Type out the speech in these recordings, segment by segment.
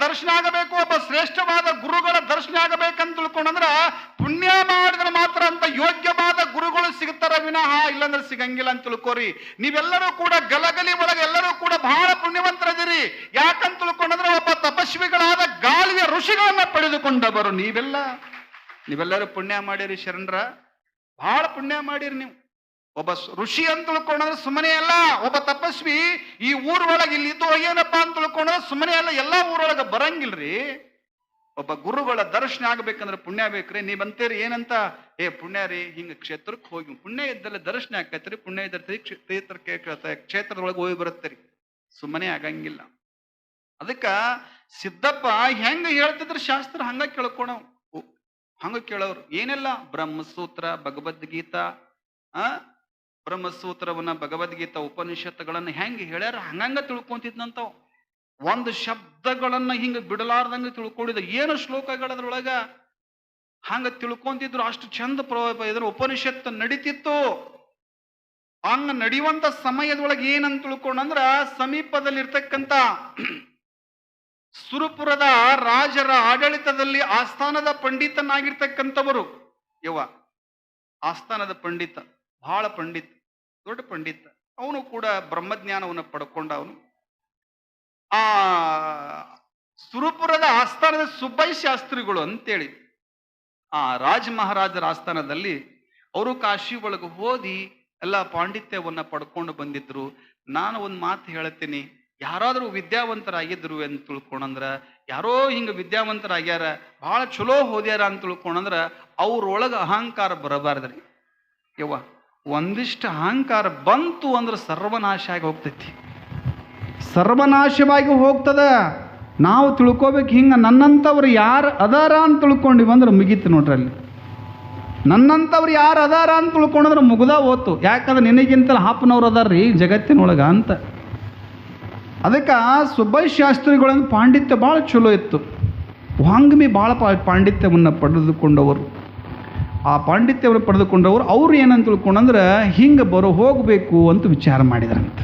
ದರ್ಶನ ಆಗಬೇಕು, ಒಬ್ಬ ಶ್ರೇಷ್ಠವಾದ ಗುರುಗಳ ದರ್ಶನ ಆಗಬೇಕಂತ ತಿಳ್ಕೊಂಡಂದ್ರ ಪುಣ್ಯ ಮಾಡಿದ್ರೆ ಮಾತ್ರ ಅಂತ ಯೋಗ್ಯವಾದ ಗುರುಗಳು ಸಿಗ್ತಾರ ವಿನಃ, ಇಲ್ಲಂದ್ರೆ ಸಿಗಂಗಿಲ್ಲ ಅಂತ ತಿಳ್ಕೋರಿ. ನೀವೆಲ್ಲರೂ ಕೂಡ ಗಲಗಲಿ ಒಳಗೆ ಎಲ್ಲರೂ ಕೂಡ ಬಹಳ ಪುಣ್ಯವಂತರದಿರಿ ಯಾಕಂತ ತಿಳ್ಕೊಂಡ್ರೆ ಒಬ್ಬ ತಪಸ್ವಿಗಳಾದ ಗಾಳಿಯ ಋಷಿಗಳನ್ನ ಪಡೆದುಕೊಂಡವರು ನೀವೆಲ್ಲ. ನೀವೆಲ್ಲರೂ ಪುಣ್ಯ ಮಾಡಿರಿ ಶರಣರ. ಬಹಳ ಪುಣ್ಯ ಮಾಡಿರಿ ನೀವು. ಒಬ್ಬ ಋಷಿ ಅಂತ ತಿಳ್ಕೊಂಡ್ರೆ ಸುಮ್ಮನೆ ಅಲ್ಲ, ಒಬ್ಬ ತಪಸ್ವಿ ಈ ಊರೊಳಗೆ ಇಲ್ಲಿ ಇದ್ದು ಏನಪ್ಪಾ ಅಂತ ತಿಳ್ಕೊಂಡ್ರೆ ಸುಮ್ಮನೆ ಅಲ್ಲ, ಎಲ್ಲಾ ಊರೊಳಗೆ ಬರಂಗಿಲ್ರಿ. ಒಬ್ಬ ಗುರುಗಳ ದರ್ಶನ ಆಗ್ಬೇಕಂದ್ರೆ ಪುಣ್ಯ ಬೇಕ್ರಿ. ನೀವ್ ಅಂತೀರಿ ಏನಂತ ಏ ಪುಣ್ಯ ರೀ, ಹಿಂಗ ಕ್ಷೇತ್ರಕ್ಕೆ ಹೋಗಿ ಪುಣ್ಯ ಇದ್ದಲ್ಲಿ ದರ್ಶನ ಆಕೈತ್ರಿ ಪುಣ್ಯ ಇದ್ದರೆ ಕ್ಷೇತ್ರಕ್ಕೆ ಕ್ಷೇತ್ರದೊಳಗೆ ಹೋಗಿ ಬರುತ್ತರಿ ಸುಮ್ಮನೆ ಆಗಂಗಿಲ್ಲ. ಅದಕ್ಕ ಸಿದ್ದಪ್ಪ ಹೆಂಗ ಹೇಳ್ತಿದ್ರ ಶಾಸ್ತ್ರ ಹಂಗ ಕೇಳ್ಕೊಣ ಹಂಗ ಕೇಳೋರು, ಏನೆಲ್ಲ ಬ್ರಹ್ಮಸೂತ್ರ, ಭಗವದ್ಗೀತಾ, ಆ? ಬ್ರಹ್ಮಸೂತ್ರವನ್ನ ಭಗವದ್ಗೀತಾ ಉಪನಿಷತ್ತುಗಳನ್ನ ಹೆಂಗೆ ಹೇಳ್ಯಾರ? ಹಂಗಂಗ ತಿಳ್ಕೊಂತಿದ್ನಂತವ್. ಒಂದು ಶಬ್ದಗಳನ್ನ ಹಿಂಗ ಬಿಡಲಾರ್ದಂಗ ತಿಳ್ಕೊಂಡಿದ ಏನು ಶ್ಲೋಕಗಳದ್ರೊಳಗ ಹಂಗ ತಿಳ್ಕೊಂತಿದ್ರು? ಅಷ್ಟು ಚಂದ ಪ್ರಭಾವ ಇದ್ರ ಉಪನಿಷತ್ತು ನಡೀತಿತ್ತು. ಹಂಗ ನಡೆಯುವಂತ ಸಮಯದೊಳಗೆ ಏನಂತ ತಿಳ್ಕೊಂಡಂದ್ರ ಸಮೀಪದಲ್ಲಿರ್ತಕ್ಕಂತ ಸುರಪುರದ ರಾಜರ ಆಡಳಿತದಲ್ಲಿ ಆಸ್ಥಾನದ ಪಂಡಿತನಾಗಿರ್ತಕ್ಕಂಥವರು. ಯವ ಆಸ್ಥಾನದ ಪಂಡಿತ ಬಹಳ ಪಂಡಿತ. ದೊಡ್ಡ ಪಂಡಿತ. ಅವನು ಕೂಡ ಬ್ರಹ್ಮಜ್ಞಾನವನ್ನು ಪಡ್ಕೊಂಡ ಅವನು ಆ ಸುರಪುರದ ಆಸ್ಥಾನದ ಸುಬ್ಬೈ ಶಾಸ್ತ್ರಿಗಳು ಅಂತೇಳಿ, ಆ ರಾಜ ಮಹಾರಾಜರ ಆಸ್ಥಾನದಲ್ಲಿ ಅವರು ಕಾಶಿ ಒಳಗೆ ಓದಿ ಎಲ್ಲ ಪಾಂಡಿತ್ಯವನ್ನ ಪಡ್ಕೊಂಡು ಬಂದಿದ್ರು. ನಾನು ಒಂದು ಮಾತು ಹೇಳ್ತೀನಿ, ಯಾರಾದರೂ ವಿದ್ಯಾವಂತರಾಗಿದ್ರು ಅಂತ ತಿಳ್ಕೊಂಡಂದ್ರ ಯಾರೋ ಹಿಂಗ ವಿದ್ಯಾವಂತರಾಗ್ಯಾರ, ಭಾಳ ಚಲೋ ಹೋದ್ಯಾರ ಅಂತ ತಿಳ್ಕೊಂಡಂದ್ರ ಅವ್ರೊಳಗೆ ಅಹಂಕಾರ ಬರಬಾರ್ದ್ರಿ. ಯವ್ವ. ಒಂದಿಷ್ಟು ಅಹಂಕಾರ ಬಂತು ಅಂದ್ರೆ ಸರ್ವನಾಶ ಆಗಿ ಹೋಗ್ತೈತಿ. ಸರ್ವನಾಶವಾಗಿ ಹೋಗ್ತದ? ನಾವು ತಿಳ್ಕೊಬೇಕು ಹಿಂಗ ನನ್ನಂಥವ್ರು ಯಾರು ಅದಾರ ಅಂತ ತಿಳ್ಕೊಂಡಿವಿ ಅಂದ್ರೆ ಮುಗೀತು ನೋಡ್ರಿ ಅಲ್ಲಿ. ನನ್ನಂಥವ್ರು ಯಾರು ಅದಾರ ಅಂತ ತಿಳ್ಕೊಂಡ್ರೆ ಮುಗ್ದ ಹೋತು. ಯಾಕಂದ್ರೆ ನಿನಗಿಂತ ಹಾಪನವ್ರು ರೀ ಜಗತ್ತಿನೊಳಗ ಅಂತ. ಅದಕ್ಕೆ ಸುಬ್ಬೈ ಶಾಸ್ತ್ರಿಗಳಂದು ಪಾಂಡಿತ್ಯ ಭಾಳ ಚಲೋ ಇತ್ತು. ವಾಂಗ್ಮಿ ಭಾಳ ಪಾಂಡಿತ್ಯವನ್ನು ಪಡೆದುಕೊಂಡವರು. ಆ ಪಾಂಡಿತ್ಯವನ್ನು ಪಡೆದುಕೊಂಡವರು ಅವರು ಏನಂತ ತಿಳ್ಕೊಂಡಂದ್ರೆ ಹಿಂಗೆ ಬರೋ ಹೋಗಬೇಕು ಅಂತ ವಿಚಾರ ಮಾಡಿದ್ರಂತ.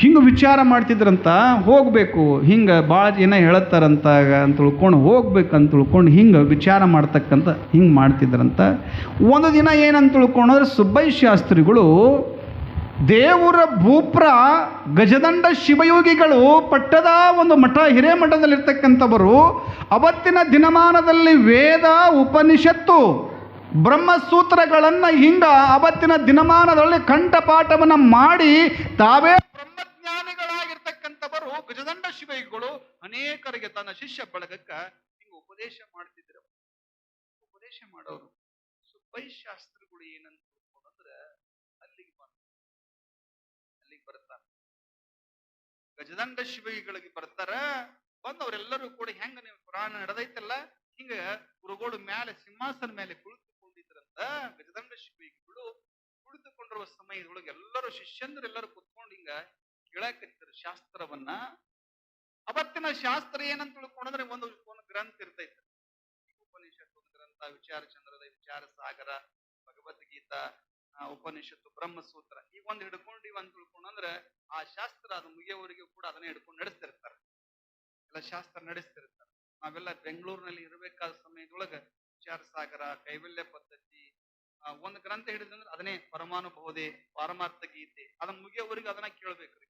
ಹಿಂಗೆ ವಿಚಾರ ಮಾಡ್ತಿದ್ರಂತ, ಹೋಗಬೇಕು, ಹಿಂಗೆ ಭಾಳ ಜನ ಹೇಳತ್ತಾರಂತ ಅಂತ ತಿಳ್ಕೊಂಡು ಹೋಗ್ಬೇಕಂತ ತಿಳ್ಕೊಂಡು ಹಿಂಗೆ ವಿಚಾರ ಮಾಡ್ತಕ್ಕಂಥ ಹಿಂಗೆ ಮಾಡ್ತಿದ್ರಂತ. ಒಂದು ದಿನ ಏನಂತ ತಿಳ್ಕೊಂಡ್ರೆ ಸುಬ್ಬೈ ಶಾಸ್ತ್ರಿಗಳು ದೇವರ ಭೂಪ್ರ ಗಜದಂಡ ಶಿವಯೋಗಿಗಳು ಪಟ್ಟದ ಒಂದು ಮಠ, ಹಿರೇಮಠದಲ್ಲಿರ್ತಕ್ಕಂಥವರು ಅವತ್ತಿನ ದಿನಮಾನದಲ್ಲಿ ವೇದ, ಉಪನಿಷತ್ತು, ಬ್ರಹ್ಮಸೂತ್ರಗಳನ್ನು ಹಿಂಗ ಅವತ್ತಿನ ದಿನಮಾನದಲ್ಲಿ ಕಂಠಪಾಠವನ್ನು ಮಾಡಿ ತಾವೇ ಬ್ರಹ್ಮಜ್ಞಾನಿಗಳಾಗಿರ್ತಕ್ಕಂಥವರು ಗಜದಂಡ ಶಿವಯೋಗಿಗಳು ಅನೇಕರಿಗೆ ತನ್ನ ಶಿಷ್ಯ ಬಳಗಕ್ಕೆ ಹಿಂಗೆ ಉಪದೇಶ ಮಾಡ್ತಿದ್ರು. ಉಪದೇಶ ಮಾಡೋರು. ಸುಬ್ಬೈ ಶಾಸ್ತ್ರಗಳು ಏನಂತ ಅಲ್ಲಿಗೆ ಬಂದ ಬರ್ತಾರ ಗಜದಂಡ ಶಿವಿಗಳಿಗೆ ಬರ್ತಾರ, ಬಂದವರೆಲ್ಲರೂ ಕೂಡ ಹೆಂಗ ನೀವು ಪುರಾಣ ನಡೆದೈತಲ್ಲ, ಹಿಂಗ ಗುರುಗಳು ಮೇಲೆ ಸಿಂಹಾಸನ ಮೇಲೆ ಕುಳಿತುಕೊಂಡಿದ್ರಂತ ಗಜದಂಡ ಶಿವಿಗಳು ಕುಳಿತುಕೊಂಡಿರುವ ಸಮಯದೊಳಗೆ ಎಲ್ಲರೂ ಶಿಷ್ಯಂದ್ರೆಲ್ಲರೂ ಕುತ್ಕೊಂಡು ಹಿಂಗ ಕೇಳಕತ್ತಿದ್ರು ಶಾಸ್ತ್ರವನ್ನ. ಅವತ್ತಿನ ಶಾಸ್ತ್ರ ಏನಂತ ತಿಳ್ಕೊಂಡ್ರೆ ಒಂದು ಒಂದು ಗ್ರಂಥ ಇರ್ತೈತೆ. ಉಪನಿಷತ್ ಒಂದು ಗ್ರಂಥ, ವಿಚಾರ ಚಂದ್ರದ ವಿಚಾರ, ಸಾಗರ, ಭಗವದ್ಗೀತಾ ಉಪನಿಷತ್ತು, ಬ್ರಹ್ಮಸೂತ್ರ ಈಗ ಒಂದು ಹಿಡ್ಕೊಂಡಿವ್ ಅಂತ ಅಂದ್ರೆ ಆ ಶಾಸ್ತ್ರ ಅದು ಮುಗಿಯವರಿಗೆ ಕೂಡ ಅದನ್ನೇ ಹಿಡ್ಕೊಂಡು ನಡೆಸ್ತಿರ್ತಾರೆ. ಎಲ್ಲ ಶಾಸ್ತ್ರ ನಡೆಸ್ತಿರ್ತಾರೆ. ನಾವೆಲ್ಲ ಬೆಂಗಳೂರಿನಲ್ಲಿ ಇರಬೇಕಾದ ಸಮಯದೊಳಗ ವಿಚಾರ ಸಾಗರ, ಕೈವಲ್ಯ ಪದ್ಧತಿ ಒಂದು ಗ್ರಂಥ ಹಿಡಿದಂದ್ರೆ ಅದನ್ನೇ ಪರಮಾನುಭವದೆ, ಪಾರಮಾರ್ಥ ಗೀತೆ ಅದನ್ನ ಮುಗಿಯೋವರೆಗೂ ಅದನ್ನ ಕೇಳ್ಬೇಕ್ರಿ.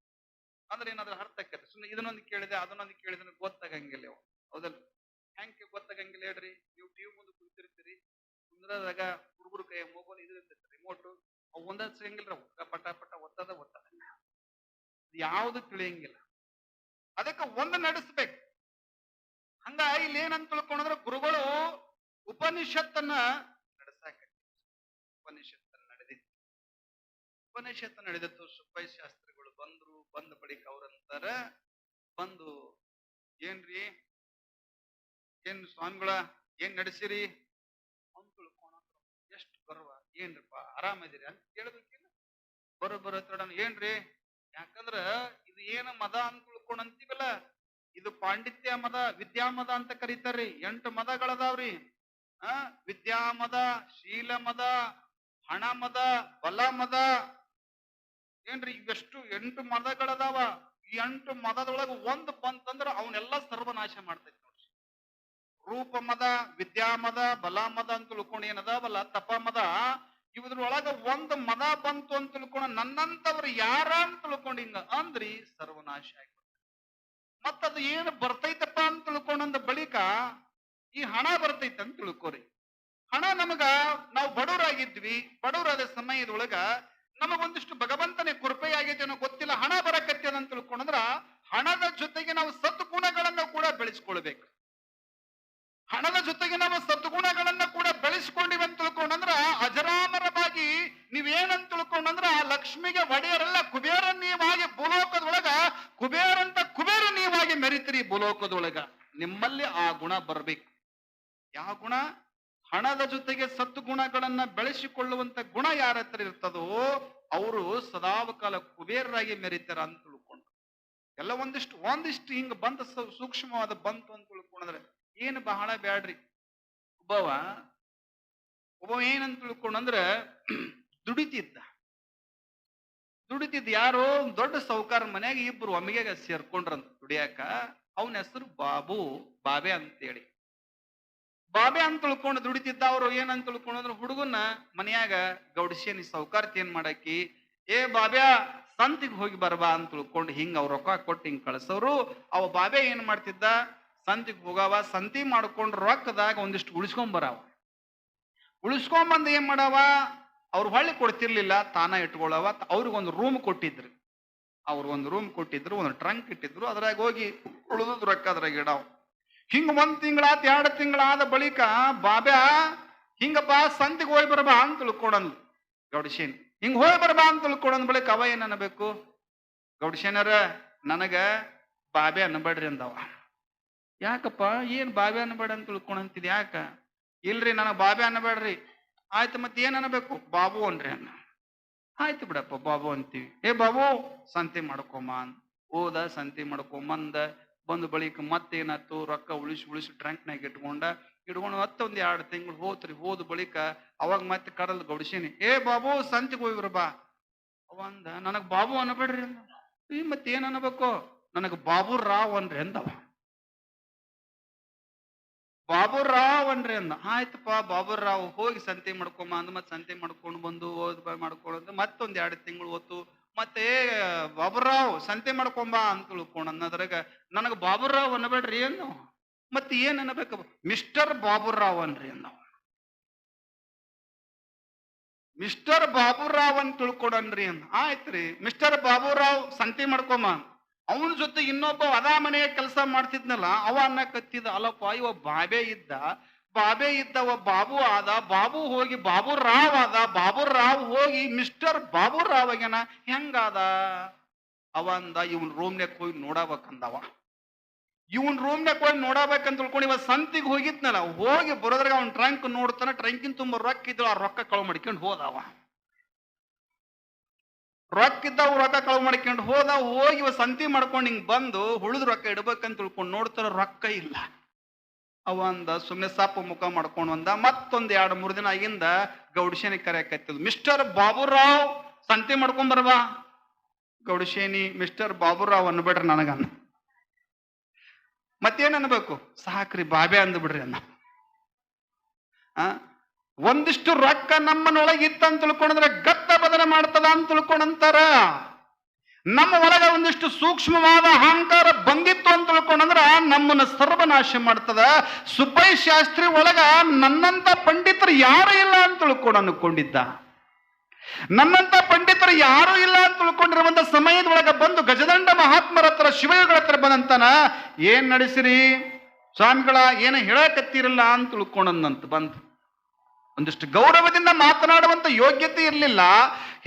ಅಂದ್ರೆ ಏನಾದ್ರೂ ಅರ್ಥ ಆಕೈತೆ ಸುಮ್ಮನೆ ಇದನ್ನೊಂದು ಕೇಳಿದೆ, ಅದನ್ನೊಂದು ಕೇಳಿದ್ರೆ ಗೊತ್ತಾಗಂಗಿಲ್ಲ ಹೌದಲ್ಲ ಹೆಂಗೆ ಗೊತ್ತಾಗಂಗಿಲ್ಲ ಹೇಳ್ರಿ? ನೀವು ಟಿವಿ ಮುಂದೆ ಕುಂತಿರ್ತೀರಿ. ಕುಂದ್ರದಾಗ ಹುಡುಗರು ಕೈ ಮೊಬೈಲ್ ಇದು ಇರ್ತೈತೆ ರಿಮೋಟು ಅವು ಒಂದ ಸಿಗಂಗಿಲ್ಲ ಪಟ ಪಟ, ಒತ್ತದ ಒತ್ತದ. ಯಾವುದು ತಿಳಿಯಂಗಿಲ್ಲ. ಅದಕ್ಕೆ ಒಂದು ನಡೆಸ್ಬೇಕು. ಹಂಗ ಇಲ್ಲಿ ಏನಂತ ತಿಳ್ಕೊಂಡ್ರೆ ಗುರುಗಳು ಉಪನಿಷತ್ತನ್ನ ನಡೆಸಾಕ ಉಪನಿಷತ್ತನ್ನ ನಡೆದಿತ್ತು. ಉಪನಿಷತ್ತು ನಡೆದಿತ್ತು. ಸುಬ್ಬೈ ಶಾಸ್ತ್ರಿಗಳು ಬಂದ್ರು, ಬಂದ ಬಳಿಕ ಅವ್ರಂತಾರ ಬಂದು, ಏನ್ರಿ? ಏನ್ ಸ್ವಾಮಿಗಳ, ಏನ್ ನಡೆಸಿರಿ? ಏನ್ರಿಪ್ಪ ಆರಾಮದಿರಿ ಅಂತ ಕೇಳ್ಬೇಕಿಲ್ಲ. ಬರೋಬ್ಬರ ಹತ್ರ ಏನ್ರಿ? ಯಾಕಂದ್ರ ಇದು ಏನ ಮದ ಅಂತ ತಿಳ್ಕೊಂಡ್ ಅಂತೀವಲ್ಲ? ಇದು ಪಾಂಡಿತ್ಯ ಮದ ವಿದ್ಯಾಮದ ಅಂತ ಕರೀತಾರ್ರಿ. ಎಂಟು ಮದಗಳದಾವ್ರಿ. ಆ ವಿದ್ಯಾಮದ ಶೀಲ ಮದ, ಹಣ ಮದ, ಬಲ ಮದ. ಏನ್ರಿ, ಇವೆಷ್ಟು ಎಂಟು ಮದಗಳದಾವ. ಎಂಟು ಮದದೊಳಗ ಒಂದು ಬಂತಂದ್ರ ಅವನ್ನೆಲ್ಲ ಸರ್ವನಾಶ ಮಾಡ್ತೈತಿ. ರೂಪ ಮದ ವಿದ್ಯಾ ಮದ ಬಲ ಮದ ಅಂತ ತಿಳ್ಕೊಂಡು ಏನದಾವಲ್ಲ ತಪ ಮದ ಇದ್ರೊಳಗ ಒಂದು ಮದ ಬಂತು ಅಂತ ತಿಳ್ಕೊಂಡು ನನ್ನಂತವ್ರು ಯಾರ ಅಂತ ತಿಳ್ಕೊಂಡು ಹಿಂಗ ಅಂದ್ರಿ ಸರ್ವನಾಶ ಆಗಿ ಮತ್ತದು ಏನು ಬರ್ತೈತಪ್ಪ ಅಂತ ತಿಳ್ಕೊಂಡಂದ ಬಳಿಕ ಈ ಹಣ ಬರ್ತೈತೆ ಅಂತ ತಿಳ್ಕೊರಿ. ಹಣ ನಮಗ ನಾವು ಬಡವರಾಗಿದ್ವಿ, ಬಡವರಾದ ಸಮಯದೊಳಗ ನಮಗೊಂದಿಷ್ಟು ಭಗವಂತನೇ ಕೃಪೆ ಆಗೈತೆ ಅನ್ನೋ ಗೊತ್ತಿಲ್ಲ, ಹಣ ಬರಕತ್ತೆ ಅಂತ ತಿಳ್ಕೊಂಡ್ರ ಹಣದ ಜೊತೆಗೆ ನಾವು ಸದ್ಗುಣಗಳನ್ನ ಕೂಡ ಬೆಳೆಸ್ಕೊಳ್ಬೇಕು. ಹಣದ ಜೊತೆಗೆ ನಾವು ಸದ್ಗುಣಗಳನ್ನ ಕೂಡ ಬೆಳೆಸ್ಕೊಂಡಿವೆ ಅಂತ ತಿಳ್ಕೊಂಡಂದ್ರ ಅಜರಾಮರವಾಗಿ ನೀವೇನಂತ ತಿಳ್ಕೊಂಡಂದ್ರ ಆ ಲಕ್ಷ್ಮಿಗೆ ಒಡೆಯರೆಲ್ಲ ಕುಬೇರ ನೀವಾಗಿ ಭೂಲೋಕದೊಳಗ ಕುಬೇರಂತ ಕುಬೇರ ನೀವಾಗಿ ಮೆರಿತಿರಿ ಭೂಲೋಕದೊಳಗ. ನಿಮ್ಮಲ್ಲಿ ಆ ಗುಣ ಬರಬೇಕು. ಯಾವ ಗುಣ? ಹಣದ ಜೊತೆಗೆ ಸದ್ಗುಣಗಳನ್ನ ಬೆಳೆಸಿಕೊಳ್ಳುವಂತ ಗುಣ ಯಾರ ಹತ್ರ ಇರ್ತದೋ ಅವರು ಸದಾವಕಾಲ ಕುಬೇರರಾಗಿ ಮೆರಿತಾರ ಅಂತ ತಿಳ್ಕೊಂಡು ಎಲ್ಲ ಒಂದಿಷ್ಟು ಒಂದಿಷ್ಟು ಹಿಂಗ ಬಂತ ಸೂಕ್ಷ್ಮವಾದ ಬಂತು ಅಂತ ತಿಳ್ಕೊಂಡ್ರೆ ಏನು ಬಹಳ ಬ್ಯಾಡ್ರಿ. ಒಬ್ಬವ, ಒಬ್ಬ ಏನಂತ ತಿಳ್ಕೊಂಡಂದ್ರ, ದುಡಿತಿದ್ದ. ದುಡಿತಿದ್ದ ಯಾರೋ ದೊಡ್ಡ ಸೌಕಾರ ಮನೆಯಾಗ ಇಬ್ರು ಒಮ್ಮಿಗೆ ಸೇರ್ಕೊಂಡ್ರಂತ ದುಡಿಯಾಕ, ಅವನ ಹೆಸರು ಬಾಬು, ಬಾಬೆ ಅಂತೇಳಿ. ಬಾಬೆ ಅಂತ ತಿಳ್ಕೊಂಡು ದುಡಿತಿದ್ದ ಅವರು ಏನಂತ ತಿಳ್ಕೊಂಡ್ರು ಹುಡುಗನ ಮನೆಯಾಗ ಗೌಡಶೇನಿ ಸೌಕಾರ್ತಿ ಏನ್ ಮಾಡಾಕಿ, ಏ ಬಾಬ್ಯಾ, ಸಂತಿಗೆ ಹೋಗಿ ಬರ್ಬಾ ಅಂತ ತಿಳ್ಕೊಂಡು ಹಿಂಗ ಅವ್ರ ರೊಕ್ಕ ಕೊಟ್ಟು ಹಿಂಗ್ ಕಳ್ಸೋರು. ಅವ ಬಾಬೆ ಏನ್ ಮಾಡ್ತಿದ್ದ? ಸಂತಿಗೆ ಹೋಗವ, ಸಂತಿ ಮಾಡ್ಕೊಂಡು ರೊಕ್ಕದಾಗ ಒಂದಿಷ್ಟು ಉಳಿಸ್ಕೊಂಡ್ ಬರಾವ. ಏನು ಮಾಡವ? ಅವ್ರು ಹೊಳ್ಳಿ ಕೊಡ್ತಿರ್ಲಿಲ್ಲ, ತಾನ ಇಟ್ಕೊಳ್ಳವ ಅವ್ರಿಗೊಂದು ರೂಮ್ ಕೊಟ್ಟಿದ್ರು. ಅವ್ರು ಒಂದು ರೂಮ್ ಕೊಟ್ಟಿದ್ರು, ಒಂದು ಟ್ರಂಕ್ ಇಟ್ಟಿದ್ರು, ಅದ್ರಾಗ ಹೋಗಿ ಉಳಿದ್ ರೊಕ್ಕ ಅದ್ರಾಗ ಇಡವ. ಹಿಂಗ ಒಂದ್ ತಿಂಗಳಾತ, ಎರಡು ತಿಂಗಳಾದ ಬಳಿಕ ಬಾಬ್ಯಾ, ಹಿಂಗಪ್ಪ, ಸಂತಿಗೆ ಹೋಗಿ ಬರಬಾ ಅಂತ ತಿಳ್ಕೊಡಂದ್ ಗೌಡಶೇನ್. ಹಿಂಗ್ ಹೋಗಿ ಬರಬಾ ಅಂತ ತಿಳ್ಕೊಡಂದ್ ಬಳಿಕ ಅವ ಏನ್ ಅನ್ನಬೇಕು? ಗೌಡಶೇನರ ನನಗ ಬಾಬೆ ಅನ್ನಬೇಡ್ರಿ ಅಂದವ. ಯಾಕಪ್ಪ? ಏನ್ ಬಾಬೆ ಅನ್ನಬೇಡ ಅಂತ ತಿಳ್ಕೊಂಡಂತಿದ್ ಯಾಕ? ಇಲ್ರಿ, ನನಗ್ ಬಾಬೆ ಅನ್ನಬೇಡ್ರಿ. ಆಯ್ತು ಮತ್ತೆ ಏನ್ ಅನ್ನಬೇಕು? ಬಾಬು ಅನ್ರಿ ಅನ್ನ. ಆಯ್ತು ಬಿಡಪ್ಪ, ಬಾಬು ಅಂತೀವಿ. ಏ ಬಾಬು, ಸಂತೆ ಮಾಡ್ಕೊಂಬ ಅಂತ ಹೋದ, ಸಂತೆ ಮಾಡ್ಕೊಂಬಂದ ಬಂದ ಬಳಿಕ ಮತ್ತೇನಾತು ರೊಕ್ಕ ಉಳಿಸಿ ಉಳಿಸಿ ಟ್ರಂಕ್ನಾಗ ಇಟ್ಕೊಂಡ. ಇಟ್ಕೊಂಡು ಮತ್ತೊಂದ್ ಎರಡು ತಿಂಗಳು ಹೋತ್ರಿ. ಹೋದ ಬಳಿಕ ಅವಾಗ ಮತ್ತೆ ಕಡಲ್ ಗೌಡಿಸೀನಿ. ಏ ಬಾಬು, ಸಂತೆಗೆ ಹೋಗ್ರ ಬಾ. ಅವಂದ ನನಗ್ ಬಾಬು ಅನ್ನಬೇಡ್ರಿ ಅಂದ. ಮತ್ತೇನ್ ಅನ್ನಬೇಕು? ನನಗ್ ಬಾಬು ರಾವ್ ಅನ್ರಿ ಅಂದವ ಬಾಬು ರಾವ್ ಅನ್ರಿ ಅಂದ. ಆಯ್ತಪ್ಪ ಬಾಬು ರಾವ್ ಹೋಗಿ ಸಂತೆ ಮಾಡ್ಕೊಂಬ ಅಂದ ಮತ್ತೆ ಸಂತೆ ಮಾಡ್ಕೊಂಡು ಬಂದು ಓದ್ ಮಾಡ್ಕೊಂಡು ಮತ್ತೊಂದ್ ಎರಡು ತಿಂಗಳು ಹೊತ್ತು, ಮತ್ತೆ, ಬಾಬುರಾವ್, ಸಂತೆ ಮಾಡ್ಕೊಂಬ ಅಂತ ತಿಳ್ಕೊಂಡು ಅನ್ನೋದ್ರಾಗ, ನನಗ ಬಾಬುರಾವ್ ಅನ್ನಬೇಡ್ರಿ ಏನು ಮತ್ತೆ ಏನ್ ಅನ್ನಬೇಕು? ಮಿಸ್ಟರ್ ಬಾಬುರಾವ್ ಅನ್ರಿ ಅನ್ನೋ ಮಿಸ್ಟರ್ ಬಾಬುರಾವ್ ಅಂತ ತಿಳ್ಕೊಡನ್ರಿ ಅಂದ. ಆಯ್ತ್ರಿ, ಮಿಸ್ಟರ್ ಬಾಬುರಾವ್, ಸಂತೆ ಮಾಡ್ಕೊಂಬ ಅವನ ಜೊತೆ ಇನ್ನೊಬ್ಬ ಅದ ಮನೆಯ ಕೆಲಸ ಮಾಡ್ತಿದ್ನಲ್ಲ, ಅವ ಅನ್ನ ಕತ್ತಿದ, ಅಲ್ಲಪ್ಪ, ಇವ ಬಾಬೆ ಇದ್ದ ಬಾಬೆ ಇದ್ದ ಒಬ್ಬ ಬಾಬು ಆದ, ಬಾಬು ಹೋಗಿ ಬಾಬು ರಾವ್ ಆದ, ಬಾಬು ರಾವ್ ಹೋಗಿ ಮಿಸ್ಟರ್ ಬಾಬು ರಾವ್ ಆಗ್ಯಾನ, ಹೆಂಗಾದ? ಅವ ಅಂದ ಇವನ್ ರೂಮ್ನ್ಯಾಗ ಹೋಗಿ ನೋಡಬೇಕಂದವ. ಇವನ್ ರೂಮ್ನ್ಯಾಗ ಹೋಗಿ ನೋಡಬೇಕಂತ ತಿಳ್ಕೊಂಡು ಇವ ಸಂತಿಗೆ ಹೋಗಿದ್ನಲ್ಲ, ಹೋಗಿ ಬರೋದ್ರಾಗ ಅವ್ನ ಟ್ರಂಕ್ ನೋಡ್ತಾನ ಟ್ರಂಕಿನ ತುಂಬ ರೊಕ್ಕ ಇದ್ರು ಆ ರೊಕ್ಕ ಕಳು ಮಾಡ್ಕೊಂಡು ಹೋದವ. ರೊಕ್ಕ ಇದ್ದಾವ ರೊಕ್ಕ ಕಳವು ಮಾಡ್ಕೊಂಡು ಹೋದ ಹೋಗಿ ಇವ ಸಂತಿ ಮಾಡ್ಕೊಂಡು ಹಿಂಗೆ ಬಂದು ಉಳಿದ ರೊಕ್ಕ ಇಡ್ಬೇಕಂತ ತಿಳ್ಕೊಂಡು ನೋಡ್ತಾರ ರೊಕ್ಕ ಇಲ್ಲ. ಅವ ಅಂದ ಸುಮ್ಮನೆ ಸಾಪ ಮುಖ ಮಾಡ್ಕೊಂಡು ಬಂದ ಮತ್ತೊಂದು ಎರಡು ಮೂರು ದಿನ ಆಗಿಂದ ಗೌಡಶೇನಿ ಕರೆಯಕತ್ತಿದ್ ಮಿಸ್ಟರ್ ಬಾಬುರಾವ್, ಸಂತಿ ಮಾಡ್ಕೊಂಡ್ ಬರ್ವಾ. ಗೌಡಶೇನಿ ಮಿಸ್ಟರ್ ಬಾಬುರಾವ್ ಅನ್ಬಿಡ್ರಿ ನನಗನ್ನ. ಮತ್ತೇನ್ ಅನ್ಬೇಕು ಸಾಕ್ರಿ ಬಾಬೆ ಅಂದ್ಬಿಡ್ರಿ ಅನ್ನ. ಆ? ಒಂದಿಷ್ಟು ರೊಕ್ಕ ನಮ್ಮನೊಳಗೆ ಇತ್ತಂತ ತಿಳ್ಕೊಂಡ್ರೆ ಗತ್ತ ಬದಲ ಮಾಡ್ತದ ಅಂತ ತಿಳ್ಕೊಂಡಂತಾರ. ನಮ್ಮ ಒಳಗ ಒಂದಿಷ್ಟು ಸೂಕ್ಷ್ಮವಾದ ಅಹಂಕಾರ ಬಂದಿತ್ತು ಅಂತ ತಿಳ್ಕೊಂಡ್ರ ನಮ್ಮನ್ನ ಸರ್ವನಾಶ ಮಾಡ್ತದ. ಸುಬ್ಬೈ ಶಾಸ್ತ್ರಿ ಒಳಗ ನನ್ನಂತ ಪಂಡಿತರು ಯಾರು ಇಲ್ಲ ಅಂತ ತಿಳ್ಕೊಂಡು ಅನ್ಕೊಂಡಿದ್ದ. ನನ್ನಂತ ಪಂಡಿತರು ಯಾರು ಇಲ್ಲ ಅಂತ ತಿಳ್ಕೊಂಡಿರುವಂತ ಸಮಯದ ಒಳಗ ಬಂದು ಗಜದಂಡ ಮಹಾತ್ಮರ ಹತ್ರ, ಶಿವಯುಗಳ ಹತ್ರ ಬಂದಂತನ, ಏನ್ ನಡೆಸಿರಿ? ಸ್ವಾಮಿಗಳ, ಏನ ಹೇಳಕತ್ತಿರಲ್ಲ ಅಂತ ತಿಳ್ಕೊಂಡಂತ ಬಂತು ಒಂದಿಷ್ಟು ಗೌರವದಿಂದ ಮಾತನಾಡುವಂತ ಯೋಗ್ಯತೆ ಇರಲಿಲ್ಲ.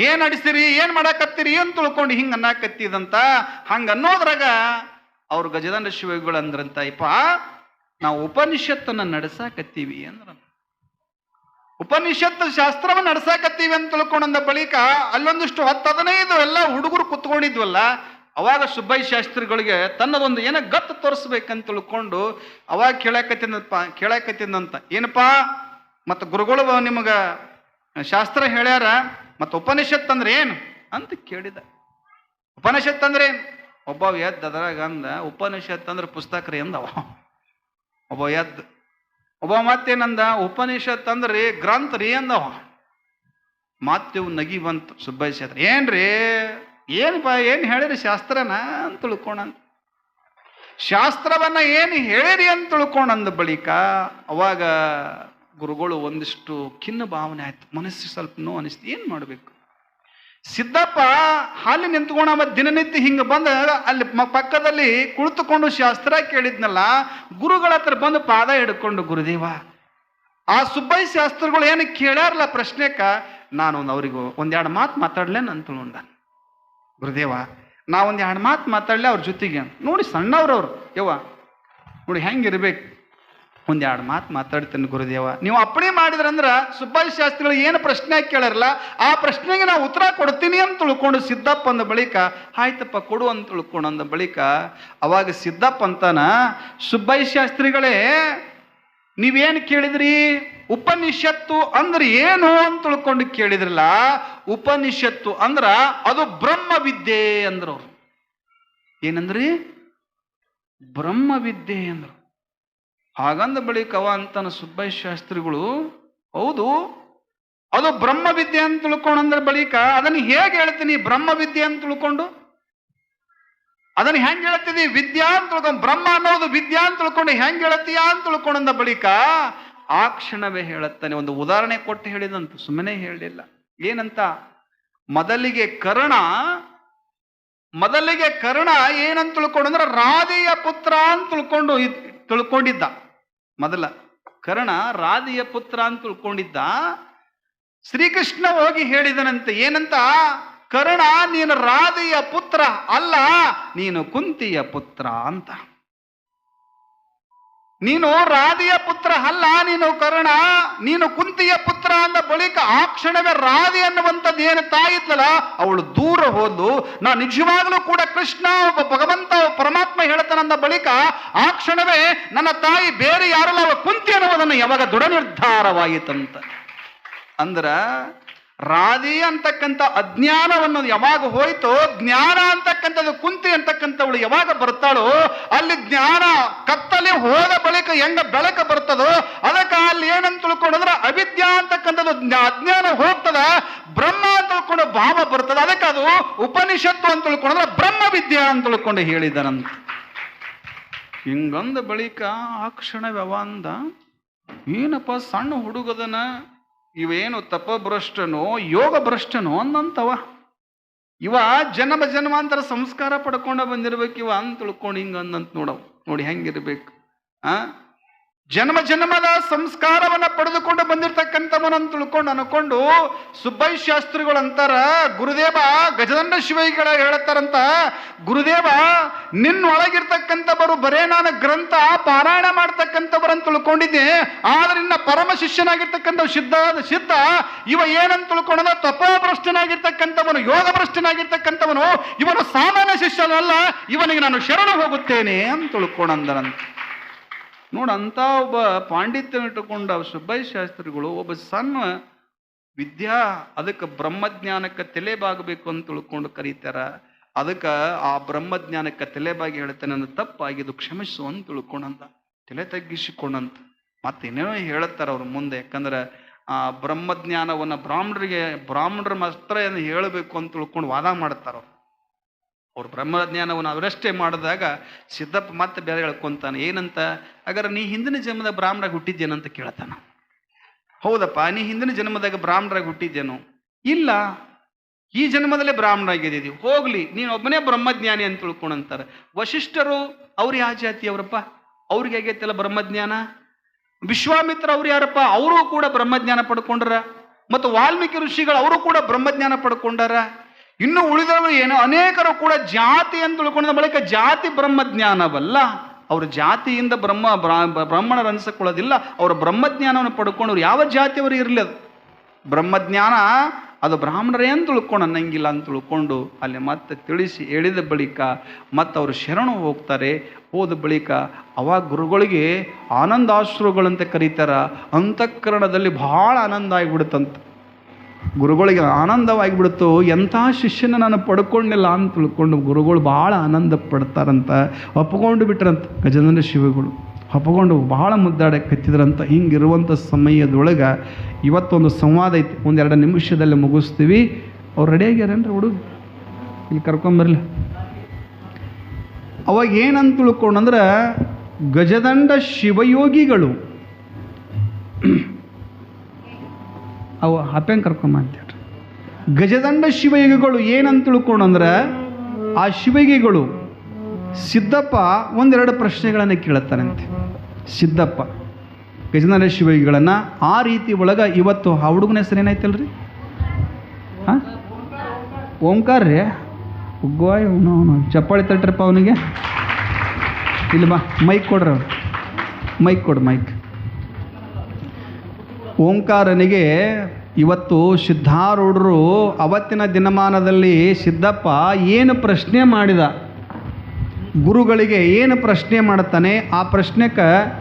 ಏನ್ ನಡೆಸಿರಿ ಏನ್ ಮಾಡಾಕತ್ತೀರಿ ಅಂತ ತಿಳ್ಕೊಂಡು ಹಿಂಗ ಅನ್ನಾಕತ್ತಿದಂತ, ಹಂಗ ಅನ್ನೋದ್ರಾಗ ಅವ್ರು ಗಜದಂಡ ಶಿವಗಳು ಅಂದ್ರಂತ, ಇಪ್ಪ, ನಾವು ಉಪನಿಷತ್ತನ್ನ ನಡೆಸಾಕತ್ತೀವಿ ಅಂದ್ರ ಉಪನಿಷತ್ ಶಾಸ್ತ್ರವನ್ನ ನಡೆಸಾಕತ್ತೀವಿ ಅಂತ ತಿಳ್ಕೊಂಡಂದ ಬಳಿಕ ಅಲ್ಲೊಂದಿಷ್ಟು ಹತ್ತು ಹದಿನೈದು ಎಲ್ಲ ಹುಡುಗರು ಕುತ್ಕೊಂಡಿದ್ವಲ್ಲ, ಅವಾಗ ಸುಬ್ಬೈ ಶಾಸ್ತ್ರಿಗಳಿಗೆ ತನ್ನದೊಂದು ಏನೋ ಗತ್ತು ತೋರಿಸ್ಬೇಕಂತ ತಿಳ್ಕೊಂಡು ಅವಾಗ ಕೇಳಾಕತ್ತಿನಪ್ಪ ಕೇಳಾಕತ್ತಿದಂತ ಏನಪ್ಪಾ ಮತ್ತು ಗುರುಗಳು ನಿಮಗೆ ಶಾಸ್ತ್ರ ಹೇಳ್ಯಾರ ಮತ್ತು ಉಪನಿಷತ್ ಅಂದ್ರೆ ಏನು? ಅಂತ ಕೇಳಿದ. ಉಪನಿಷತ್ ಅಂದ್ರೆ ಏನು? ಒಬ್ಬ ಎದ್ದು ಅದ್ರಾಗ ಅಂದ, ಉಪನಿಷತ್ ಅಂದ್ರೆ ಪುಸ್ತಕ ರೀ ಅಂದವ. ಒಬ್ಬ ಎದ್ದು, ಒಬ್ಬ ಮತ್ತೇನಂದ, ಉಪನಿಷತ್ ಅಂದ್ರೆ ಗ್ರಂಥ ರೀ ಅಂದವ. ಮಾತ್ಯವು ನಗಿ ಬಂತು ಸುಬ್ಬಯ್ಯ ಏನ್ರಿ ಏನಪ್ಪ ಏನು ಹೇಳಿರಿ ಶಾಸ್ತ್ರನ? ಅಂತ ತಿಳ್ಕೊಂಡಂತ ಶಾಸ್ತ್ರವನ್ನ ಏನು ಹೇಳಿರಿ? ಅಂತ ತಿಳ್ಕೊಂಡಂದ ಬಳಿಕ ಅವಾಗ ಗುರುಗಳು ಒಂದಿಷ್ಟು ಖಿನ್ನ ಭಾವನೆ ಆಯ್ತು. ಮನಸ್ಸು ಸ್ವಲ್ಪ ನೋವು ಅನಿಸ್ತು. ಏನು ಮಾಡಬೇಕು? ಸಿದ್ದಪ್ಪ ಹಾಲಿ ನಿಂತ್ಕೊಂಡ ದಿನನಿತ್ಯ ಹಿಂಗೆ ಬಂದ ಅಲ್ಲಿ ಪಕ್ಕದಲ್ಲಿ ಕುಳಿತುಕೊಂಡು ಶಾಸ್ತ್ರ ಕೇಳಿದ್ನಲ್ಲ, ಗುರುಗಳ ಹತ್ರ ಬಂದು ಪಾದ ಹಿಡ್ಕೊಂಡು, ಗುರುದೇವ, ಆ ಸುಬ್ಬೈ ಶಾಸ್ತ್ರಗಳು ಏನು ಕೇಳ್ಯಾರಲ್ಲ ಪ್ರಶ್ನೆಕ ನಾನು ಒಂದು ಅವ್ರಿಗೆ ಒಂದೆರಡು ಮಾತು ಮಾತಾಡ್ಲೇನು ಅಂತ ತಿಳ್ಕೊಂಡ ಗುರುದೇವ ನಾ ಒಂದು ಎರಡು ಮಾತು ಮಾತಾಡ್ಲೆ ಅವ್ರ ಜೊತೆಗೆ. ನೋಡಿ ಸಣ್ಣವ್ರವ್ರು. ಯವ್ವ, ನೋಡಿ ಹೆಂಗಿರ್ಬೇಕು. ಒಂದು ಎರಡು ಮಾತು ಮಾತಾಡ್ತೇನೆ ಗುರುದೇವ. ನೀವು ಅಪ್ಪಣೆ ಮಾಡಿದ್ರಂದ್ರೆ ಸುಬ್ಬಾಯಿ ಶಾಸ್ತ್ರಿಗಳು ಏನು ಪ್ರಶ್ನೆ ಕೇಳಿರಲ್ಲ, ಆ ಪ್ರಶ್ನೆಗೆ ನಾವು ಉತ್ತರ ಕೊಡ್ತೀನಿ ಅಂತ ತಿಳ್ಕೊಂಡು ಸಿದ್ದಪ್ಪ ಅಂದ ಬಳಿಕ, ಆಯ್ತಪ್ಪ, ಕೊಡು ಅಂತ ತಿಳ್ಕೊಂಡು ಅಂದ ಬಳಿಕ, ಅವಾಗ ಸಿದ್ದಪ್ಪ ಅಂತಾನ ಸುಬ್ಬಾಯಿ ಶಾಸ್ತ್ರಿಗಳೇ, ನೀವೇನು ಕೇಳಿದ್ರಿ? ಉಪನಿಷತ್ತು ಅಂದ್ರೆ ಏನು ಅಂತ ತಿಳ್ಕೊಂಡು ಕೇಳಿದ್ರಲ್ಲ, ಉಪನಿಷತ್ತು ಅಂದ್ರ ಅದು ಬ್ರಹ್ಮವಿದ್ಯೆ ಅಂದ್ರು ಅವ್ರು ಏನಂದ್ರಿ? ಬ್ರಹ್ಮವಿದ್ಯೆ ಅಂದ್ರು. ಹಾಗಂದ ಬಳಿಕ ಅವ ಅಂತನ ಸುಬ್ಬಯ್ಯ ಶಾಸ್ತ್ರಿಗಳು ಹೌದು, ಅದು ಬ್ರಹ್ಮವಿದ್ಯೆ ಅಂತ ತಿಳ್ಕೊಂಡಂದ್ರೆ ಬಳಿಕ ಅದನ್ನು ಹೇಗೆ ಹೇಳ್ತೀನಿ, ಬ್ರಹ್ಮವಿದ್ಯೆ ಅಂತ ತಿಳ್ಕೊಂಡು? ಅದನ್ನು ಹೆಂಗೆ ಹೇಳ್ತೀನಿ ವಿದ್ಯಾ ಅಂತ ತಿಳ್ಕೊಂಡು, ಬ್ರಹ್ಮ ಅನ್ನೋದು ವಿದ್ಯಾ ಅಂತ ತಿಳ್ಕೊಂಡು ಹೆಂಗೆ ಹೇಳ್ತೀಯಾ ಅಂತ ತಿಳ್ಕೊಂಡಂದ ಬಳಿಕ ಆ ಕ್ಷಣವೇ ಹೇಳುತ್ತಾನೆ. ಒಂದು ಉದಾಹರಣೆ ಕೊಟ್ಟು ಹೇಳಿದಂತ, ಸುಮ್ಮನೆ ಹೇಳಲಿಲ್ಲ ಏನಂತ? ಮೊದಲಿಗೆ ಕರ್ಣ ಮೊದಲಿಗೆ ಕರ್ಣ ಏನಂತ ತಿಳ್ಕೊಂಡು ಅಂದ್ರೆ ರಾಧೆಯ ಪುತ್ರ ಅಂತ ತಿಳ್ಕೊಂಡು ತಿಳ್ಕೊಂಡಿದ್ದ. ಮೊದಲ ಕರ್ಣ ರಾಧೆಯ ಪುತ್ರ ಅಂತ ತಿಳ್ಕೊಂಡಿದ್ದ. ಶ್ರೀಕೃಷ್ಣ ಹೋಗಿ ಹೇಳಿದನಂತೆ, ಏನಂತ? ಕರ್ಣ, ನೀನು ರಾಧೆಯ ಪುತ್ರ ಅಲ್ಲ, ನೀನು ಕುಂತಿಯ ಪುತ್ರ ಅಂತ. ನೀನು ರಾಧಿಯ ಪುತ್ರ ಅಲ್ಲ, ನೀನು ಕರ್ಣ. ನೀನು ಕುಂತಿಯ ಪುತ್ರ ಅಂದ ಬಳಿಕ ಆ ಕ್ಷಣವೇ ರಾಧಿ ಅನ್ನುವಂಥದ್ದು ಏನು ತಾಯಿ ಇದ್ಲಲ್ಲ, ಅವಳು ದೂರ ಹೋದ್ಲು. ನಾ ನಿಜವಾಗಲೂ ಕೂಡ ಕೃಷ್ಣ, ಒಬ್ಬ ಭಗವಂತ ಪರಮಾತ್ಮ ಹೇಳ್ತಾನಂದ ಬಳಿಕ ಆ ಕ್ಷಣವೇ ನನ್ನ ತಾಯಿ ಬೇರೆ ಯಾರಲ್ಲ ಅವಳು ಕುಂತಿ ಅನ್ನುವುದನ್ನು ಯಾವಾಗ ದೃಢ ನಿರ್ಧಾರವಾಯಿತಂತ. ಅಂದ್ರ ರಾಧಿ ಅಂತಕ್ಕಂಥ ಅಜ್ಞಾನವನ್ನು ಯಾವಾಗ ಹೋಯ್ತೋ, ಜ್ಞಾನ ಅಂತಕ್ಕಂಥದ್ದು, ಕುಂತಿ ಅಂತಕ್ಕಂಥವಳು ಯಾವಾಗ ಬರ್ತಾಳೋ, ಅಲ್ಲಿ ಜ್ಞಾನ ಕತ್ತಲೆ ಹೋದ ಬಳಿಕ ಹೆಂಗ ಬೆಳಕ ಬರ್ತದೋ, ಅದಕ್ಕೆ ಅಲ್ಲಿ ಏನಂತ ತಿಳ್ಕೊಂಡ್ರೆ ಅವಿದ್ಯಾ ಅಂತಕ್ಕಂಥದ್ದು ಜ್ಞಾ- ಅಜ್ಞಾನ ಹೋಗ್ತದ, ಬ್ರಹ್ಮ ಅಂತ ತಿಳ್ಕೊಂಡು ಭಾವ ಬರ್ತದ, ಅದಕ್ಕೆ ಅದು ಉಪನಿಷತ್ತು ಅಂತ ತಿಳ್ಕೊಂಡ್ರೆ ಬ್ರಹ್ಮ ವಿದ್ಯಾ ಅಂತ ತಿಳ್ಕೊಂಡು ಹೇಳಿದನಂತ. ಹಿಂಗಂದ ಬಳಿಕ ಆ ಕ್ಷಣ ವ್ಯವಂದ ಏನಪ್ಪ ಸಣ್ಣ ಹುಡುಗದನ ಇವೇನು ತಪಭ್ರಷ್ಟನೋ ಯೋಗ ಭ್ರಷ್ಟನೋ ಅಂದಂತವ. ಇವ ಜನ್ಮ ಜನ್ಮಾಂತರ ಸಂಸ್ಕಾರ ಪಡ್ಕೊಂಡ ಬಂದಿರ್ಬೇಕು ಇವ ಅಂತ ತಿಳ್ಕೊಂಡು ಹಿಂಗ ಅಂದಂತ ನೋಡವ್. ನೋಡಿ ಹೆಂಗಿರ್ಬೇಕು, ಆ? ಜನ್ಮ ಜನ್ಮದ ಸಂಸ್ಕಾರವನ್ನ ಪಡೆದುಕೊಂಡು ಬಂದಿರತಕ್ಕಂಥವನಂತ ತಿಳ್ಕೊಂಡು ಅನ್ಕೊಂಡು ಸುಬ್ಬೈ ಶಾಸ್ತ್ರಿಗಳು ಅಂತಾರ, ಗುರುದೇವ, ಗಜದಂಡ ಶಿವೈಗಳ ಹೇಳತ್ತಾರಂತ, ಗುರುದೇವ ನಿನ್ನೊಳಗಿರ್ತಕ್ಕಂಥವರು ಬರೇ ನಾನು ಗ್ರಂಥ ಪಾರಾಯಣ ಮಾಡ್ತಕ್ಕಂಥವರನ್ನು ತಿಳ್ಕೊಂಡಿದ್ದೆ. ಆದ್ರೆ ನಿನ್ನ ಪರಮ ಶಿಷ್ಯನಾಗಿರ್ತಕ್ಕಂಥ ಸಿದ್ಧ ಸಿದ್ಧ. ಇವ ಏನಂತ ತಿಳ್ಕೊಂಡ ತಪೋಭ್ರಷ್ಟನಾಗಿರ್ತಕ್ಕಂಥವನು ಯೋಗ ಭ್ರಷ್ಟನಾಗಿರ್ತಕ್ಕಂಥವನು ಇವನು ಸಾಮಾನ್ಯ ಶಿಷ್ಯನಲ್ಲ, ಇವನಿಗೆ ನಾನು ಶರಣ ಹೋಗುತ್ತೇನೆ ಅಂತ ತಿಳ್ಕೊಂಡಂದರಂತ ನೋಡ ಅಂತ ಒಬ್ಬ ಪಾಂಡಿತ್ಯ ಇಟ್ಟುಕೊಂಡ ಸುಬ್ಬಯ್ಯ ಶಾಸ್ತ್ರಿಗಳು, ಒಬ್ಬ ಸಣ್ಣ ವಿದ್ಯಾ, ಅದಕ್ಕೆ ಬ್ರಹ್ಮಜ್ಞಾನಕ್ಕೆ ತಲೆಬಾಗಬೇಕು ಅಂತ ತಿಳ್ಕೊಂಡು ಕರೀತಾರ. ಅದಕ್ಕೆ ಆ ಬ್ರಹ್ಮಜ್ಞಾನಕ್ಕೆ ತಲೆಬಾಗಿ ಹೇಳ್ತಾನೆ ನನ್ನ ತಪ್ಪಾಗಿದ್ದು ಕ್ಷಮಿಸು ಅಂತ ತಿಳ್ಕೊಂಡಂತ, ತಲೆ ತಗ್ಗಿಸಿಕೊಂಡಂತ. ಮತ್ತೇನೇನೋ ಹೇಳ್ತಾರೆ ಅವ್ರ ಮುಂದೆ, ಯಾಕಂದ್ರೆ ಆ ಬ್ರಹ್ಮಜ್ಞಾನವನ್ನ ಬ್ರಾಹ್ಮಣರಿಗೆ, ಬ್ರಾಹ್ಮಣರ ಮಾತ್ರ ಏನು ಹೇಳಬೇಕು ಅಂತ ತಿಳ್ಕೊಂಡು ವಾದ ಮಾಡ್ತಾರ ಅವ್ರು ಬ್ರಹ್ಮಜ್ಞಾನವನ್ನು ಅವರಷ್ಟೇ ಮಾಡಿದಾಗ ಸಿದ್ದಪ್ಪ ಮತ್ತೆ ಬೇರೆ ಹೇಳ್ಕೊಂತಾನೆ, ಏನಂತ? ಹಾಗಾದ್ರೆ ನೀ ಹಿಂದಿನ ಜನ್ಮದ ಬ್ರಾಹ್ಮಣಾಗ ಹುಟ್ಟಿದ್ದೇನಂತ ಕೇಳ್ತಾನ. ಹೌದಪ್ಪ, ನೀ ಹಿಂದಿನ ಜನ್ಮದಾಗ ಬ್ರಾಹ್ಮಣರಾಗಿ ಹುಟ್ಟಿದ್ದೇನು? ಇಲ್ಲ, ಈ ಜನ್ಮದಲ್ಲೇ ಬ್ರಾಹ್ಮಣರಾಗಿದ್ದೀವಿ, ಹೋಗ್ಲಿ, ನೀನು ಒಬ್ಬನೇ ಬ್ರಹ್ಮಜ್ಞಾನಿ ಅಂತ ತಿಳ್ಕೊಂಡಂತಾರೆ ವಶಿಷ್ಠರು ಅವ್ರು ಯಾವ ಜಾತಿಯವರಪ್ಪ? ಅವ್ರಿಗೆ ಆಗೈತಲ್ಲ ಬ್ರಹ್ಮಜ್ಞಾನ? ವಿಶ್ವಾಮಿತ್ರ ಅವ್ರು ಯಾರಪ್ಪ? ಅವರು ಕೂಡ ಬ್ರಹ್ಮಜ್ಞಾನ ಪಡ್ಕೊಂಡ್ರ. ಮತ್ತು ವಾಲ್ಮೀಕಿ ಋಷಿಗಳು, ಅವರು ಕೂಡ ಬ್ರಹ್ಮಜ್ಞಾನ ಪಡ್ಕೊಂಡಾರ? ಇನ್ನು ಉಳಿದವರು ಏನು? ಅನೇಕರು ಕೂಡ ಜಾತಿ ಅಂತ ತಿಳ್ಕೊಂಡ ಬಳಿಕ ಜಾತಿ ಬ್ರಹ್ಮಜ್ಞಾನವಲ್ಲ. ಅವರು ಜಾತಿಯಿಂದ ಬ್ರಹ್ಮ, ಬ್ರಾ- ಬ್ರಾಹ್ಮಣರು ಅನಿಸಿಕೊಳ್ಳೋದಿಲ್ಲ. ಅವರ ಬ್ರಹ್ಮಜ್ಞಾನವನ್ನು ಪಡ್ಕೊಂಡವ್ರು ಯಾವ ಜಾತಿಯವರು ಇರಲಿ ಅದು? ಬ್ರಹ್ಮಜ್ಞಾನ ಅದು ಬ್ರಾಹ್ಮಣರೇ ಅಂತ ತಿಳ್ಕೊಂಡು ಅನ್ನಂಗಿಲ್ಲ ಅಂತ ತಿಳ್ಕೊಂಡು ಅಲ್ಲಿ ಮತ್ತೆ ತಿಳಿಸಿ ಹೇಳಿದ ಬಳಿಕ ಮತ್ತೆ ಅವರು ಶರಣು ಹೋಗ್ತಾರೆ. ಹೋದ ಬಳಿಕ ಅವಾಗ ಗುರುಗಳಿಗೆ ಆನಂದಾಶ್ರುಗಳಂತ ಕರೀತಾರ. ಅಂತಃಕರಣದಲ್ಲಿ ಬಹಳ ಆನಂದ ಆಗಿಬಿಡುತ್ತಂತ. ಗುರುಗಳಿಗೆ ಆನಂದವಾಗಿಬಿಡ್ತು, ಎಂಥ ಶಿಷ್ಯನ ನಾನು ಪಡ್ಕೊಂಡಿಲ್ಲ ಅಂತ ತಿಳ್ಕೊಂಡು ಗುರುಗಳು ಭಾಳ ಆನಂದ ಪಡ್ತಾರಂತ, ಒಪ್ಕೊಂಡು ಬಿಟ್ರಂತ ಗಜೇಂದ್ರ ಶಿವಗಳು. ಒಪ್ಕೊಂಡು ಭಾಳ ಮುದ್ದಾಡೆ ಕತ್ತಿದ್ರಂತ ಹಿಂಗಿರುವಂಥ ಸಮಯದೊಳಗೆ ಇವತ್ತೊಂದು ಸಂವಾದ ಐತಿ. ಒಂದೆರಡು ನಿಮಿಷದಲ್ಲಿ ಮುಗಿಸ್ತೀವಿ. ಅವ್ರು ರೆಡಿ ಆಗ್ಯಾರೇನ್ರಿ ಹುಡುಗ ಇಲ್ಲಿ ಕರ್ಕೊಂಬರಲಿ ಅವಾಗ ಏನಂತ ತಿಳ್ಕೊಂಡಂದ್ರೆ ಗಜದಂಡ ಶಿವಯೋಗಿಗಳು ಅವು ಹಪ್ಪೆಂಗೆ ಕರ್ಕೊಂಬ ಅಂತೇಳಿ ಗಜದಂಡ ಶಿವಯೋಗಿಗಳು ಏನಂತ ತಿಳ್ಕೊಂಡಂದ್ರೆ ಆ ಶಿವಯೋಗಿಗಳು ಸಿದ್ದಪ್ಪ ಒಂದೆರಡು ಪ್ರಶ್ನೆಗಳನ್ನು ಕೇಳುತ್ತಾರಂತೆ. ಸಿದ್ದಪ್ಪ ಗಜದಂಡ ಶಿವಯೋಗಿಗಳನ್ನು ಆ ರೀತಿ ಒಳಗೆ ಇವತ್ತು ಆ ಹುಡುಗನ ಹೆಸರು ಏನಾಯ್ತಲ್ರಿ? ಹಾಂ? ಓಂಕಾರ ರೀ? ಉಗ್ಗುವಾಯ್ ಅವನು ಅವನು. ಚಪ್ಪಾಳಿ ತಟ್ರಪ್ಪ ಅವನಿಗೆ? ಇಲ್ಲಿ ಬಾ ಮೈಕ್ ಕೊಡ್ರಿ ಮೈಕ್ ಕೊಡು ಮೈಕ್ ಓಂಕಾರನಿಗೆ ಇವತ್ತು ಸಿದ್ಧಾರೂಢರು ಅವತ್ತಿನ ದಿನಮಾನದಲ್ಲಿ ಸಿದ್ದಪ್ಪ ಏನು ಪ್ರಶ್ನೆ ಮಾಡಿದ? ಗುರುಗಳಿಗೆ ಏನು ಪ್ರಶ್ನೆ ಮಾಡುತ್ತಾನೆ? ಆ ಪ್ರಶ್ನೆಗೆ